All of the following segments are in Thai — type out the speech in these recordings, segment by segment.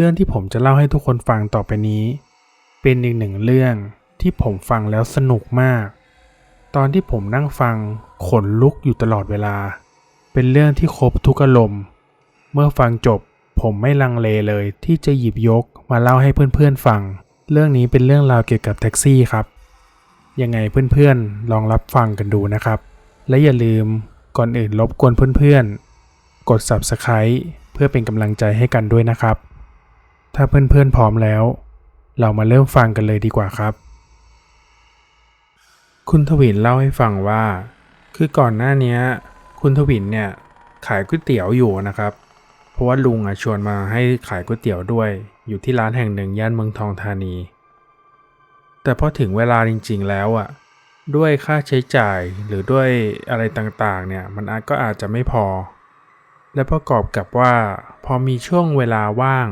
เรื่องที่ผมจะเล่าให้ทุกคนฟังต่อไปนี้ เป็นอีกหนึ่งเรื่องที่ผมฟังแล้วสนุกมาก ตอนที่ผมนั่งฟังขนลุกอยู่ตลอดเวลา เป็นเรื่องที่ครบทุกอารมณ์ เมื่อฟังจบผมไม่ลังเลเลยที่จะหยิบยกมาเล่าให้เพื่อนๆฟัง เรื่องนี้เป็นเรื่องราวเกี่ยวกับแท็กซี่ครับ ยังไงเพื่อนๆลองรับฟังกันดูนะครับ และอย่าลืมก่อนอื่นรบกวนเพื่อนๆ กด Subscribe เพื่อเป็นกำลังใจให้กันด้วยนะครับ ถ้าเพื่อนๆพร้อมแล้ว เรามาเริ่มฟังกันเลยดีกว่าครับ คุณทวินเล่าให้ฟังว่า คือก่อนหน้านี้คุณทวินเนี่ยขายก๋วยเตี๋ยวอยู่นะครับ เพราะว่าลุงอะชวนมาให้ขายก๋วยเตี๋ยวด้วย อยู่ที่ร้านแห่งหนึ่งย่านเมืองทองธานี แต่พอถึงเวลาจริง ๆ แล้วอะ ด้วยค่าใช้จ่ายหรือด้วยอะไรต่างๆ เนี่ย มันอาจก็อาจจะไม่พอ และประกอบกับว่า พอมีช่วงเวลาว่าง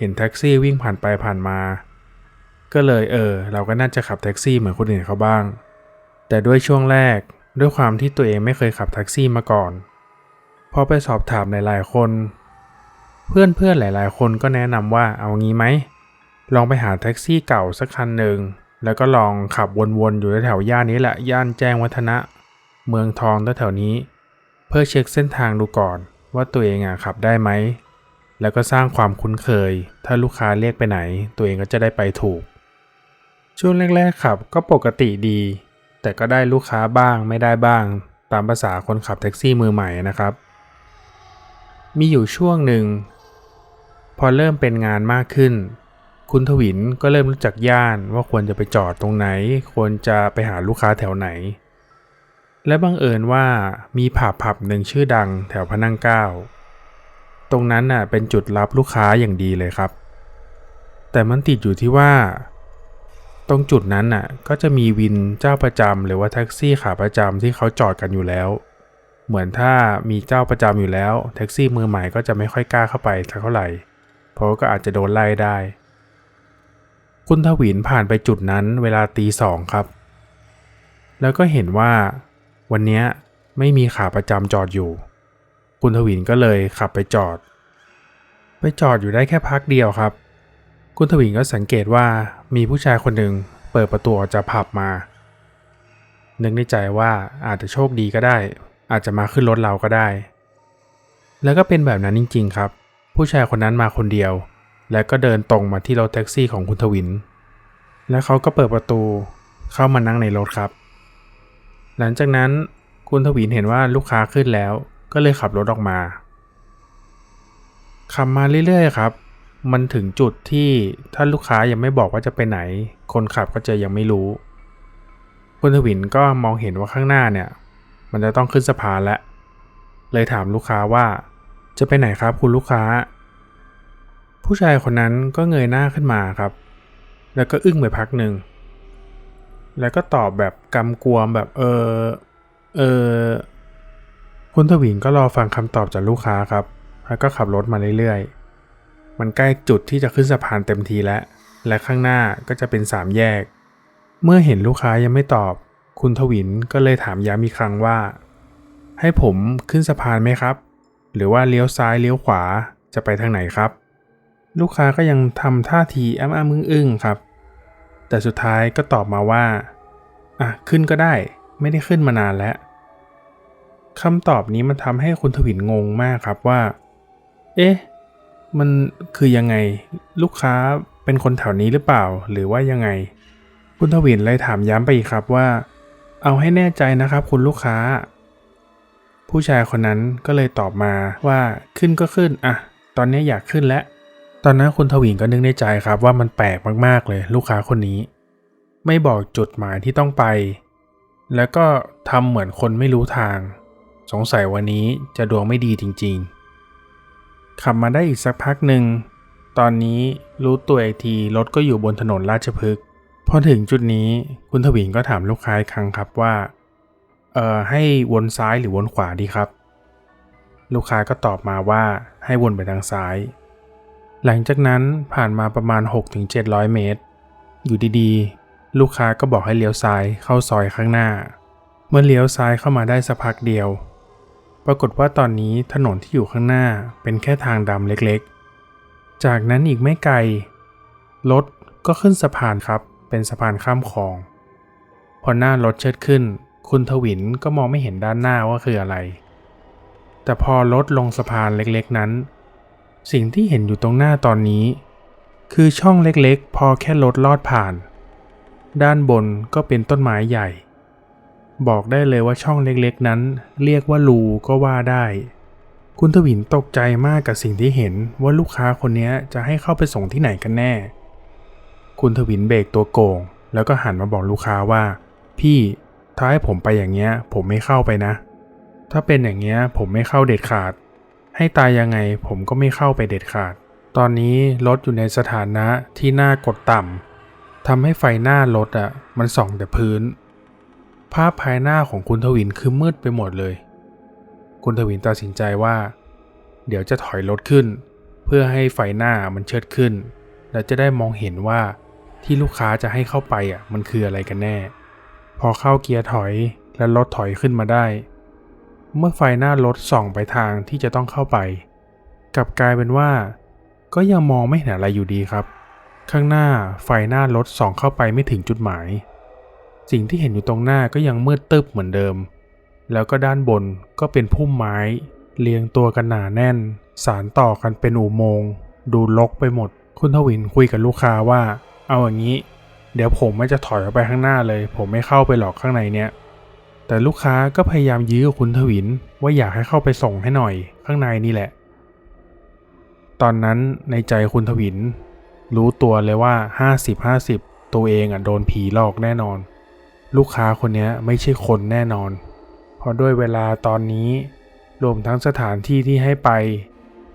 เห็นแท็กซี่วิ่งผ่านไปผ่านมา ก็เลยเออ เราก็น่าจะขับแท็กซี่เหมือนคนอื่นเขาบ้าง แต่ด้วยช่วงแรกด้วยความที่ตัวเองไม่เคยขับแท็กซี่มาก่อนพอไปสอบถามหลายๆคน เพื่อนๆหลายๆ คนก็แนะนำว่าเอางี้ไหมลองไปหาแท็กซี่เก่าสักคันหนึ่งแล้วก็ลองขับวนๆอยู่แถวย่านนี้แหละย่านแจ้งวัฒนะ เมืองทองแถวนี้ เพื่อเช็คเส้นทางดูก่อนว่าตัวเองอะขับได้ไหม แล้วก็สร้างความคุ้นเคย ถ้าลูกค้าเรียกไปไหน ตัวเองก็จะได้ไปถูก ช่วงแรกๆขับก็ปกติดี แต่ก็ได้ลูกค้าบ้างไม่ได้บ้าง ตามภาษาคนขับแท็กซี่มือใหม่นะครับ มีอยู่ช่วงหนึ่ง พอเริ่มเป็นงานมากขึ้น คุณทวินก็เริ่มรู้จักย่านว่าควรจะไปจอดตรงไหน ควรจะไปหาลูกค้าแถวไหน และบังเอิญว่ามีผับผับหนึ่งชื่อดังแถวพระนั่งเก้า ตรงนั้นน่ะเป็นจุดรับลูกค้าอย่างดีเลยครับ แต่มันติดอยู่ที่ว่า ตรงจุดนั้นน่ะก็จะมีวินเจ้าประจำหรือว่าแท็กซี่ขาประจำที่เขาจอดกันอยู่แล้ว เหมือนถ้ามีเจ้าประจำอยู่แล้วแท็กซี่มือใหม่ก็จะไม่ค่อยกล้าเข้าไปสักเท่าไหร่ เพราะก็อาจจะโดนไล่ได้ คุณทวินผ่านไปจุดนั้นเวลาตีสองครับ แล้วก็เห็นว่า วันนี้ไม่มีขาประจำจอดอยู่ คุณทวินก็เลยขับไปจอด ไปจอดอยู่ได้แค่พักเดียวครับ คุณทวินก็สังเกตว่ามีผู้ชายคนหนึ่งเปิดประตูออกจากผับมา นึกในใจว่าอาจจะโชคดีก็ได้ อาจจะมาขึ้นรถเราก็ได้ แล้วก็เป็นแบบนั้นจริง ๆ ครับ ผู้ชายคนนั้นมาคนเดียว แล้วก็เดินตรงมาที่รถแท็กซี่ของคุณทวิน แล้วเขาก็เปิดประตูเข้ามานั่งในรถครับ หลังจากนั้นคุณทวินเห็นว่าลูกค้าขึ้นแล้ว ก็เลยขับรถออกมา ขับมาเรื่อยๆครับ มันถึงจุดที่ถ้าลูกค้ายังไม่บอกว่าจะไปไหน คนขับก็จะยังไม่รู้ คุณทวินก็มองเห็นว่าข้างหน้าเนี่ย มันจะต้องขึ้นสะพานแล้ว เลยถามลูกค้าว่า จะไปไหนครับคุณลูกค้า ผู้ชายคนนั้นก็เงยหน้าขึ้นมาครับ แล้วก็อึ้งไปพักหนึ่งแล้วก็ตอบแบบกำกวมแบบเออเออ คุณทวินก็รอฟังคำตอบจากลูกค้าครับ แล้วก็ขับรถมาเรื่อยๆ มันใกล้จุดที่จะขึ้นสะพานเต็มทีแล้ว และข้างหน้าก็จะเป็นสามแยก เมื่อเห็นลูกค้ายังไม่ตอบ คุณทวินก็เลยถามย้ำอีกครั้งว่า ให้ผมขึ้นสะพานไหมครับ หรือว่าเลี้ยวซ้ายเลี้ยวขวาจะไปทางไหนครับ ลูกค้าก็ยังทำท่าทีอ้ำอ้ำอึ้งอึ้งๆครับ แต่สุดท้ายก็ตอบมาว่า อะขึ้นก็ได้ ไม่ได้ขึ้นมานานแล้ว คำตอบนี้มันทำให้คุณทวินงงมากครับว่า เอ๊ะ มันคือยังไง ลูกค้าเป็นคนแถวนี้หรือเปล่า หรือว่ายังไง คุณทวินเลยถามย้ำไปอีกครับว่า เอาให้แน่ใจนะครับคุณลูกค้า ผู้ชายคนนั้นก็เลยตอบมาว่าขึ้นก็ขึ้นอะตอนนี้อยากขึ้นแล้ว ตอนนั้นคุณทวินก็นึกในใจครับว่ามันแปลกมากๆเลย ลูกค้าคนนี้ ไม่บอกจุดหมายที่ต้องไป แล้วก็ทำเหมือนคนไม่รู้ทาง สงสัยวันนี้จะดวงไม่ดีจริงๆ ขับมาได้อีกสักพักหนึ่ง ตอนนี้รู้ตัวอีกทีรถก็อยู่บนถนนราชพฤกษ์พอถึงจุดนี้คุณทวินก็ถามลูกค้าอีกครั้งครับว่า เอ่อ ให้วนซ้ายหรือวนขวาดีครับ ลูกค้าก็ตอบมาว่าให้วนไปทางซ้าย หลังจากนั้นผ่านมาประมาณ 6-700 เมตร อยู่ดีๆ ลูกค้าก็บอกให้เลี้ยวซ้ายเข้าซอยข้างหน้า เมื่อเลี้ยวซ้ายเข้ามาได้สักพักเดียว ปรากฏว่าตอนนี้ถนนที่อยู่ข้างหน้าเป็นแค่ทางดำเล็กๆ จากนั้นอีกไม่ไกล รถก็ขึ้นสะพานครับ เป็นสะพานข้ามคลอง พอหน้ารถเชิดขึ้น คุณทวินก็มองไม่เห็นด้านหน้าว่าคืออะไร แต่พอรถลงสะพานเล็กๆนั้น สิ่งที่เห็นอยู่ตรงหน้าตอนนี้ คือช่องเล็กๆ พอแค่รถลอดผ่าน ด้านบนก็เป็นต้นไม้ใหญ่ บอกได้เลยว่าช่องเล็กๆนั้น เรียกว่ารูก็ว่าได้ คุณทวินตกใจมากกับสิ่งที่เห็นว่าลูกค้าคนนี้จะให้เข้าไปส่งที่ไหนกันแน่ คุณทวินเบรกตัวโกง แล้วก็หันมาบอกลูกค้าว่า พี่ถ้าให้ผมไปอย่างเงี้ย ผมไม่เข้าไปนะ ถ้าเป็นอย่างเงี้ยผมไม่เข้าเด็ดขาด ให้ตายยังไงผมก็ไม่เข้าไปเด็ดขาด ตอนนี้รถอยู่ในสถานะที่หน้ากดต่ำทำให้ไฟหน้ารถอะมันส่องแต่พื้น ภาพภายหน้าของคุณทวินคือมืดไปหมดเลย คุณทวินตัดสินใจว่า เดี๋ยวจะถอยรถขึ้น เพื่อให้ไฟหน้ามันเชิดขึ้น และจะได้มองเห็นว่าที่ลูกค้าจะให้เข้าไปอะมันคืออะไรกันแน่ พอเข้าเกียร์ถอยและรถถอยขึ้นมาได้ เมื่อไฟหน้ารถส่องไปทางที่จะต้องเข้าไป กลับกลายเป็นว่า ก็ยังมองไม่เห็นอะไรอยู่ดีครับ ข้างหน้าไฟหน้ารถส่องเข้าไปไม่ถึงจุดหมาย สิ่งที่เห็นอยู่ตรงหน้าก็ยังมืดตึบเหมือนเดิม แล้วก็ด้านบนก็เป็นพุ่มไม้ เรียงตัวกันหนาแน่น สารต่อกันเป็นอุโมงค์ดูลกไปหมด คุณทวินคุยกับลูกค้าว่า เอาอย่างนี้ เดี๋ยวผมไม่จะถอยออกไปข้างหน้าเลย ผมไม่เข้าไปหรอกข้างในเนี้ยแต่ลูกค้าก็พยายามยื้อกับคุณทวินว่าอยากให้เข้าไปส่งให้หน่อย ข้างในนี่แหละ ตอนนั้นในใจคุณทวิน รู้ตัวเลยว่า 50-50 ตัวเองอะโดนผีหลอกแน่นอน ลูกค้าคนนี้ไม่ใช่คนแน่นอน เพราะด้วยเวลาตอนนี้รวมทั้งสถานที่ที่ให้ไป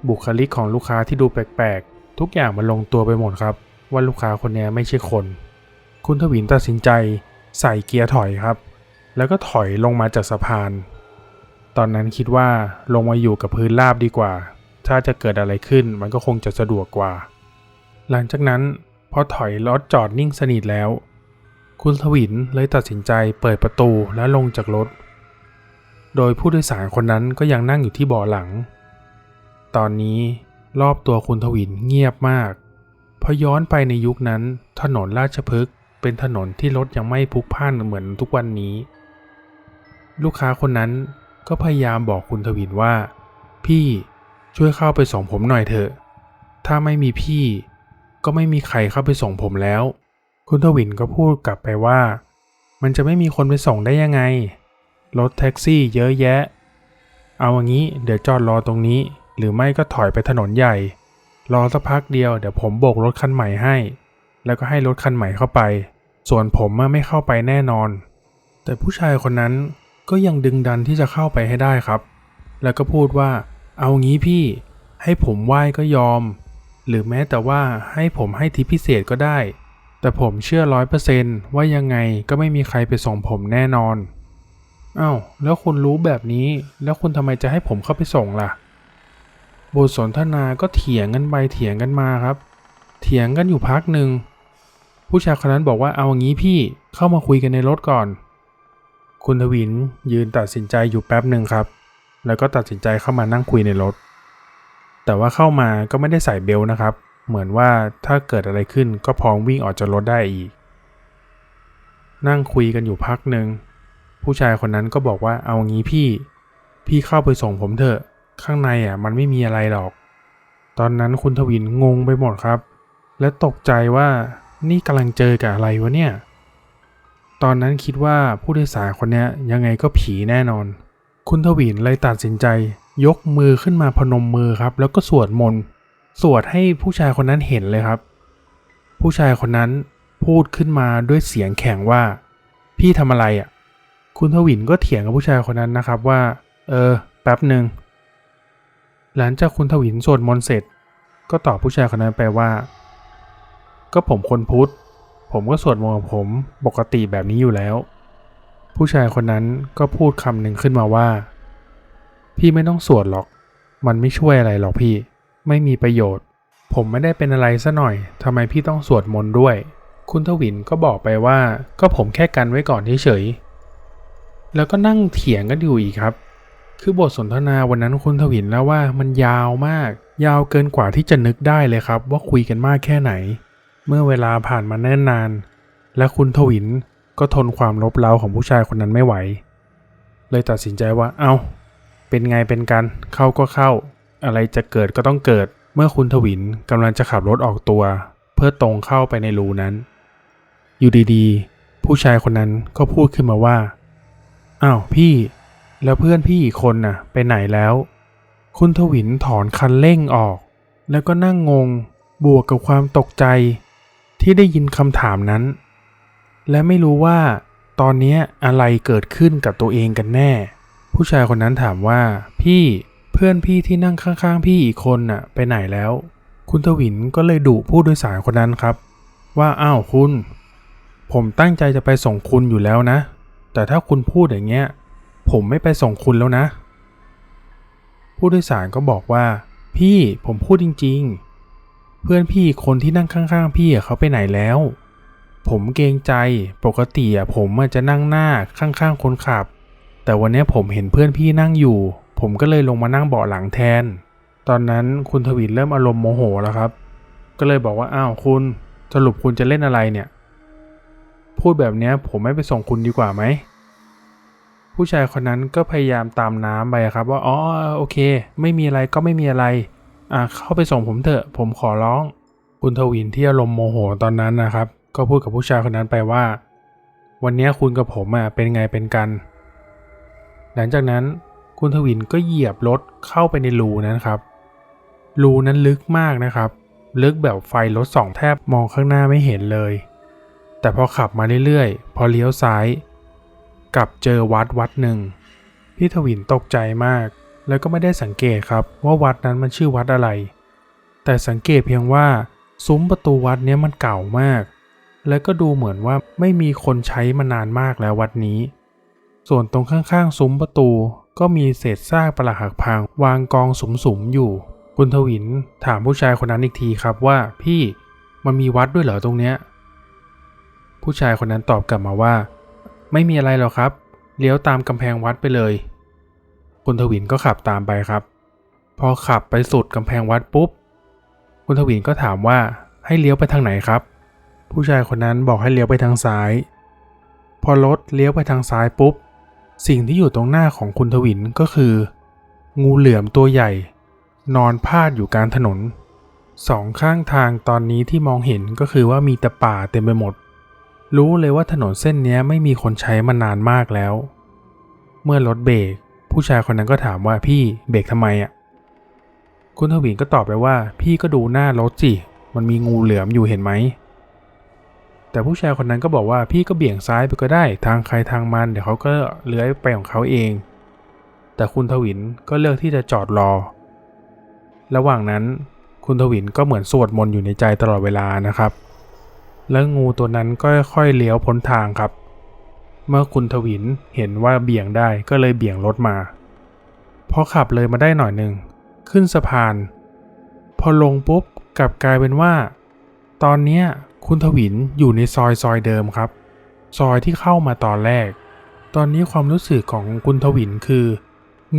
บุคลิกของลูกค้าที่ดูแปลกๆ ทุกอย่างมันลงตัวไปหมดครับ ว่าลูกค้าคนนี้ไม่ใช่คน คุณทวินตัดสินใจใส่เกียร์ถอยครับ แล้วก็ถอยลงมาจากสะพาน ตอนนั้นคิดว่าลงมาอยู่กับพื้นราบดีกว่า ถ้าจะเกิดอะไรขึ้นมันก็คงจะสะดวกกว่า หลังจากนั้นพอถอยรถจอดนิ่งสนิทแล้ว คุณทวินเลยตัดสินใจเปิดประตูและลงจากรถ โดยผู้โดยสารคนนั้นก็ยังนั่งอยู่ที่เบาะหลัง ตอนนี้รอบตัวคุณทวินเงียบมากพอย้อนไปในยุคนั้น ถนนราชพฤกษ์เป็นถนนที่รถยังไม่พลุกพล่านเหมือนทุกวันนี้ ลูกค้าคนนั้นก็พยายามบอกคุณทวินว่า พี่ช่วยเข้าไปส่งผมหน่อยเถอะ ถ้าไม่มีพี่ก็ไม่มีใครเข้าไปส่งผมแล้ว คุณทวินก็พูดกลับไปว่า มันจะไม่มีคนไปส่งได้ยังไง รถแท็กซี่เยอะแยะ เอาอย่างนี้เดี๋ยวจอดรอตรงนี้ หรือไม่ก็ถอยไปถนนใหญ่ รอสักพักเดียวเดี๋ยวผมโบกรถคันใหม่ให้ แล้วก็ให้รถคันใหม่เข้าไป ส่วนผมไม่เข้าไปแน่นอน แต่ผู้ชายคนนั้นก็ยังดึงดันที่จะเข้าไปให้ได้ครับ แล้วก็พูดว่า เอางี้พี่ ให้ผมไหว้ก็ยอม หรือแม้แต่ว่าให้ผมให้ทิพิเศษก็ได้ แต่ผมเชื่อร้อยเปอร์เซนต์ว่ายังไงก็ไม่มีใครไปส่งผมแน่นอนอ้าวแล้วคุณรู้แบบนี้ แล้วคุณทำไมจะให้ผมเข้าไปส่งล่ะ บทสนทนาก็เถียงกันไปเถียงกันมาครับ เถียงกันอยู่พักหนึ่งผู้ชายคนนั้นบอกว่าเอางี้พี่เข้ามาคุยกันในรถก่อน คุณทวินยืนตัดสินใจอยู่แป๊บหนึ่งครับ แล้วก็ตัดสินใจเข้ามานั่งคุยในรถ แต่ว่าเข้ามาก็ไม่ได้ใส่เบลต์นะครับ เหมือนว่าถ้าเกิดอะไรขึ้นก็พร้อมวิ่งออกจากรถได้อีก นั่งคุยกันอยู่พักหนึ่งผู้ชายคนนั้นก็บอกว่าเอางี้พี่ พี่เข้าไปส่งผมเถอะ ข้างในอะมันไม่มีอะไรหรอก ตอนนั้นคุณทวินงงไปหมดครับ และตกใจว่านี่กำลังเจอกับอะไรวะเนี่ย ตอนนั้นคิดว่าผู้โดยสารคนนี้ยังไงก็ผีแน่นอน คุณทวินเลยตัดสินใจ ยกมือขึ้นมาพนมมือครับ แล้วก็สวดมนต์ สวดให้ผู้ชายคนนั้นเห็นเลยครับ ผู้ชายคนนั้นพูดขึ้นมาด้วยเสียงแข็งว่า พี่ทำอะไรอะ คุณทวินก็เถียงกับผู้ชายคนนั้นนะครับว่า เออ แป๊บหนึ่งหลังจากคุณทวินสวดมนต์เสร็จ ก็ตอบผู้ชายคนนั้นไปว่า ก็ผมคนพุทธ ผมก็สวดมนต์ของผมปกติแบบนี้อยู่แล้ว ผู้ชายคนนั้นก็พูดคำหนึ่งขึ้นมาว่า พี่ไม่ต้องสวดหรอก มันไม่ช่วยอะไรหรอกพี่ ไม่มีประโยชน์ ผมไม่ได้เป็นอะไรซะหน่อยทำไมพี่ต้องสวดมนต์ด้วย คุณทวินก็บอกไปว่า ก็ผมแค่กันไว้ก่อนเฉยๆแล้วก็นั่งเถียงกันอยู่อีกครับ คือบทสนทนาวันนั้นคุณทวินแล้วว่ามันยาวมาก ยาวเกินกว่าที่จะนึกได้เลยครับ ว่าคุยกันมากแค่ไหน เมื่อเวลาผ่านมาแน่นนาน และคุณทวินก็ทนความลบเล้าของผู้ชายคนนั้นไม่ไหว เลยตัดสินใจว่าเอา้า เป็นไงเป็นกัน เข้าก็เข้า อะไรจะเกิดก็ต้องเกิด เมื่อคุณทวินกำลังจะขับรถออกตัว เพื่อตรงเข้าไปในรูนั้น อยู่ดีๆ ผู้ชายคนนั้นก็พูดขึ้นมาว่าอ้าวพี่ แล้วเพื่อนพี่อีกคนน่ะ ไปไหนแล้ว คุณทวินถอนคันเร่งออก แล้วก็นั่งงงบวกกับความตกใจ ที่ได้ยินคำถามนั้น และไม่รู้ว่า ตอนนี้อะไรเกิดขึ้นกับตัวเองกันแน่ ผู้ชายคนนั้นถามว่า พี่ เพื่อนพี่ที่นั่งข้างๆ พี่อีกคนน่ะ ไปไหนแล้ว คุณทวินก็เลยดุผู้โดยสารคนนั้นครับ ว่าอ้าวคุณ ผมตั้งใจจะไปส่งคุณอยู่แล้วนะ แต่ถ้าคุณพูดอย่างเงี้ย ผมไม่ไปส่งคุณแล้วนะ ผู้โดยสารก็บอกว่า พี่ผมพูดจริง ๆ เพื่อนพี่คนที่นั่งข้างๆ พี่เขาไปไหนแล้ว ผมเกรงใจปกติอะผมจะนั่งหน้าข้างๆ คนขับ แต่วันนี้ผมเห็นเพื่อนพี่นั่งอยู่ ผมก็เลยลงมานั่งเบาะหลังแทน ตอนนั้นคุณทวินเริ่มอารมณ์โมโหแล้วครับ ก็เลยบอกว่าอ้าวคุณสรุปคุณจะเล่นอะไรเนี่ย พูดแบบนี้ผมไม่ไปส่งคุณดีกว่าไหมผู้ชายคนนั้นก็พยายามตามน้ำไปครับว่าอ๋อโอเค ไม่มีอะไรก็ไม่มีอะไร อะเข้าไปส่งผมเถอะ ผมขอร้อง คุณทวินที่อารมณ์โมโหตอนนั้นนะครับ ก็พูดกับผู้ชายคนนั้นไปว่า วันนี้คุณกับผมอะเป็นไงเป็นกัน หลังจากนั้น คุณทวินก็เหยียบรถเข้าไปในรูนั้นครับ รูนั้นลึกมากนะครับ ลึกแบบไฟรถสองแทบมองข้างหน้าไม่เห็นเลย แต่พอขับมาเรื่อยๆ พอเลี้ยวซ้าย กลับเจอวัดวัดหนึ่ง พี่ทวินตกใจมาก แล้วก็ไม่ได้สังเกตครับว่าวัดนั้นมันชื่อวัดอะไร แต่สังเกตเพียงว่าซุ้มประตูวัดนี้มันเก่ามาก และก็ดูเหมือนว่าไม่มีคนใช้มานานมากแล้ววัดนี้ ส่วนตรงข้างๆ ซุ้มประตู ก็มีเศษซากปรักหักพัง วางกองสุมๆอยู่ คุณทวินถามผู้ชายคนนั้นอีกทีครับว่าพี่มันมีวัดด้วยเหรอตรงเนี้ย ผู้ชายคนนั้นตอบกลับมาว่า ไม่มีอะไรหรอกครับ เลี้ยวตามกำแพงวัดไปเลย คุณทวินก็ขับตามไปครับ พอขับไปสุดกำแพงวัดปุ๊บ คุณทวินก็ถามว่าให้เลี้ยวไปทางไหนครับ ผู้ชายคนนั้นบอกให้เลี้ยวไปทางซ้าย พอรถเลี้ยวไปทางซ้ายปุ๊บ สิ่งที่อยู่ตรงหน้าของคุณทวินก็คือ งูเหลือมตัวใหญ่ นอนพาดอยู่กลางถนนสองข้างทางตอนนี้ที่มองเห็นก็คือว่ามีแต่ป่าเต็มไปหมด รู้เลยว่าถนนเส้นนี้ไม่มีคนใช้มานานมากแล้ว เมื่อรถเบรกผู้ชายคนนั้นก็ถามว่าพี่เบรกทำไมอะ คุณทวินก็ตอบไปว่า พี่ก็ดูหน้ารถสิ มันมีงูเหลือมอยู่เห็นไหม แต่ผู้ชายคนนั้นก็บอกว่าพี่ก็เบี่ยงซ้ายไปก็ได้ทางใครทางมัน เดี๋ยวเขาก็เลื้อยไปของเขาเอง แต่คุณทวินก็เลือกที่จะจอดรอ ระหว่างนั้นคุณทวินก็เหมือนสวดมนต์อยู่ในใจตลอดเวลานะครับ แล้วงูตัวนั้นก็ค่อยๆเลี้ยวพ้นทางครับ เมื่อคุณทวินเห็นว่าเบี่ยงได้ก็เลยเบี่ยงรถมา พอขับเลยมาได้หน่อยหนึ่งขึ้นสะพาน พอลงปุ๊บกลับกลายเป็นว่า ตอนเนี้ย คุณทวินอยู่ในซอยซอยเดิมครับ ซอยที่เข้ามาตอนแรก ตอนนี้ความรู้สึกของคุณทวินคือ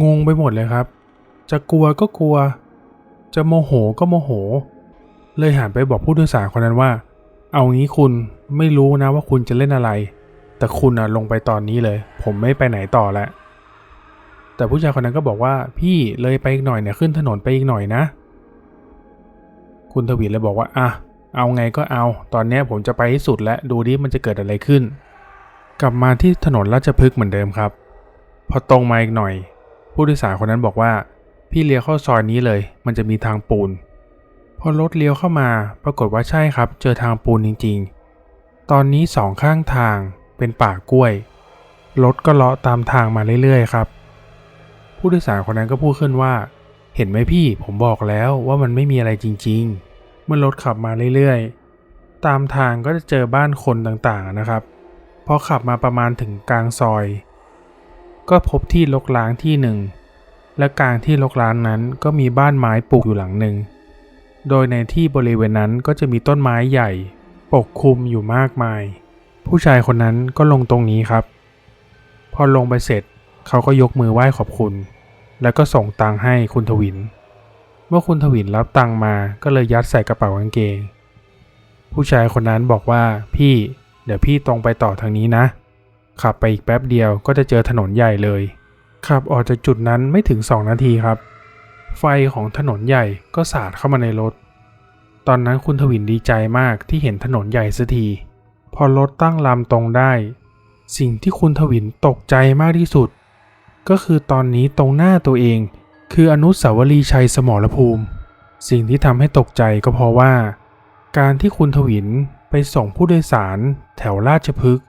งงไปหมดเลยครับ จะกลัวก็กลัว จะโมโหก็โมโห เลยหันไปบอกผู้โดยสารคนนั้นว่า เอางี้คุณไม่รู้นะว่าคุณจะเล่นอะไร แต่คุณอะลงไปตอนนี้เลย ผมไม่ไปไหนต่อแล้วแต่ผู้ชายคนนั้นก็บอกว่าพี่เลยไปอีกหน่อยเนี่ยขึ้นถนนไปอีกหน่อยนะ คุณทวินเลยบอกว่าอะ เอาไงก็เอา ตอนนี้ผมจะไปให้สุดแล้วดูดิมันจะเกิดอะไรขึ้น กลับมาที่ถนนราชพฤกษ์เหมือนเดิมครับ พอตรงมาอีกหน่อย ผู้โดยสารคนนั้นบอกว่า พี่เลี้ยวเข้าซอยนี้เลย มันจะมีทางปูน พอรถเลี้ยวเข้ามาปรากฏว่าใช่ครับ เจอทางปูนจริง ๆ ตอนนี้สองข้างทางเป็นป่ากล้วย รถก็เลาะตามทางมาเรื่อยๆครับ ผู้โดยสารคนนั้นก็พูดขึ้นว่า เห็นไหมพี่ผมบอกแล้วว่ามันไม่มีอะไรจริง ๆ เมื่อรถขับมาเรื่อยๆ ตามทางก็จะเจอบ้านคนต่างๆนะครับ พอขับมาประมาณถึงกลางซอย ก็พบที่ลกล้างที่หนึ่ง และกลางที่ลกล้างนั้นก็มีบ้านไม้ปลูกอยู่หลังหนึ่ง โดยในที่บริเวณนั้นก็จะมีต้นไม้ใหญ่ ปกคลุมอยู่มากมาย ผู้ชายคนนั้นก็ลงตรงนี้ครับ พอลงไปเสร็จเขาก็ยกมือไหว้ขอบคุณ แล้วก็ส่งตังให้คุณทวิน เมื่อคุณทวินรับตังมาก็เลยยัดใส่กระเป๋ากางเกง ผู้ชายคนนั้นบอกว่าพี่ เดี๋ยวพี่ตรงไปต่อทางนี้นะ ขับไปอีกแป๊บเดียวก็จะเจอถนนใหญ่เลย ขับออกจากจุดนั้นไม่ถึง 2 นาทีครับ ไฟของถนนใหญ่ก็สาดเข้ามาในรถ ตอนนั้นคุณทวินดีใจมากที่เห็นถนนใหญ่สักที พอรถตั้งลำตรงได้ สิ่งที่คุณทวินตกใจมากที่สุด ก็คือตอนนี้ตรงหน้าตัวเอง คืออนุสาวรีย์ชัยสมรภูมิ สิ่งที่ทำให้ตกใจก็เพราะว่า การที่คุณทวินไปส่งผู้โดยสารแถวราชพฤกษ์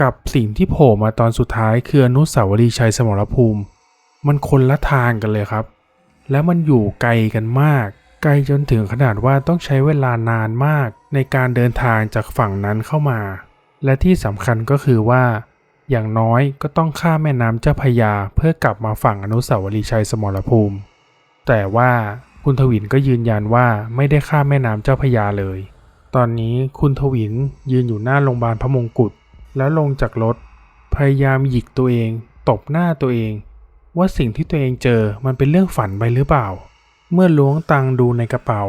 กับสิ่งที่โผล่มาตอนสุดท้ายคืออนุสาวรีย์ชัยสมรภูมิ มันคนละทางกันเลยครับ และมันอยู่ไกลกันมาก ไกลจนถึงขนาดว่าต้องใช้เวลานานมากในการเดินทางจากฝั่งนั้นเข้ามา และที่สำคัญก็คือว่า อย่างน้อยก็ต้องข้ามแม่น้ำเจ้าพยาเพื่อกลับมาฝั่งอนุสาวรีย์ชัยสมรภูมิ แต่ว่าคุณทวินก็ยืนยันว่าไม่ได้ข้ามแม่น้ำเจ้าพยาเลย ตอนนี้คุณทวินยืนอยู่หน้าโรงพยาบาลพระมงกุฎแล้วลงจากรถ พยายามหยิกตัวเองตบหน้าตัวเอง ว่าสิ่งที่ตัวเองเจอมันเป็นเรื่องฝันไปหรือเปล่า เมื่อล้วงตังดูในกระเป๋า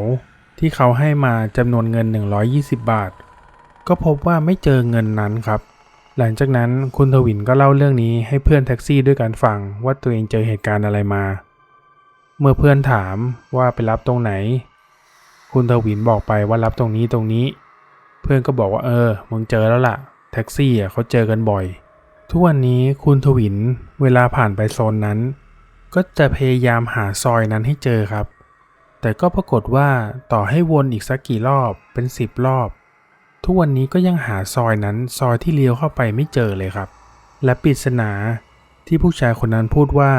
ที่เขาให้มาจำนวนเงิน 120 บาท ก็พบว่าไม่เจอเงินนั้นครับ หลังจากนั้นคุณทวินก็เล่าเรื่องนี้ให้เพื่อนแท็กซี่ด้วยกันฟังว่าตัวเองเจอเหตุการณ์อะไรมา เมื่อเพื่อนถามว่าไปรับตรงไหน คุณทวินบอกไปว่ารับตรงนี้ตรงนี้ เพื่อนก็บอกว่าเออมึงเจอแล้วล่ะ แท็กซี่อะเขาเจอกันบ่อย ทุกวันนี้คุณทวินเวลาผ่านไปโซนนั้น ก็จะพยายามหาซอยนั้นให้เจอครับ แต่ก็ปรากฏว่าต่อให้วนอีกสักกี่รอบเป็นสิบรอบ ทุกวันนี้ก็ยังหาซอยนั้นซอยที่เลี้ยวเข้าไปไม่เจอเลยครับ และปริศนาที่ผู้ชายคนนั้นพูดว่า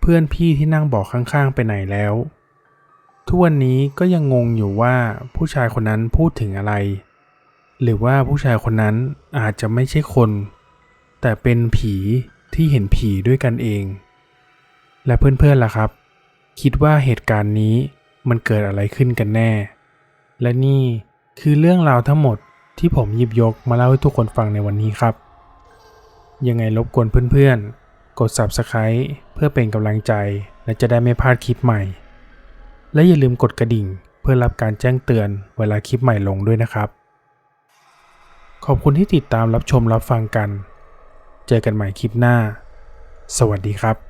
เพื่อนพี่ที่นั่งเบอกข้างๆไปไหนแล้ว ทุกวันนี้ก็ยังงงอยู่ว่าผู้ชายคนนั้นพูดถึงอะไร หรือว่าผู้ชายคนนั้นอาจจะไม่ใช่คน แต่เป็นผีที่เห็นผีด้วยกันเอง และเพื่อนๆล่ะครับ คิดว่าเหตุการณ์นี้มันเกิดอะไรขึ้นกันแน่ และนี่ คือเรื่องราวทั้งหมดที่ผมหยิบยกมาเล่าให้ทุกคนฟังในวันนี้ครับ ยังไงรบกวนเพื่อนๆ กด Subscribe เพื่อเป็นกำลังใจและจะได้ไม่พลาดคลิปใหม่ และอย่าลืมกดกระดิ่งเพื่อรับการแจ้งเตือนเวลาคลิปใหม่ลงด้วยนะครับ ขอบคุณที่ติดตามรับชมรับฟังกัน เจอกันใหม่คลิปหน้า สวัสดีครับ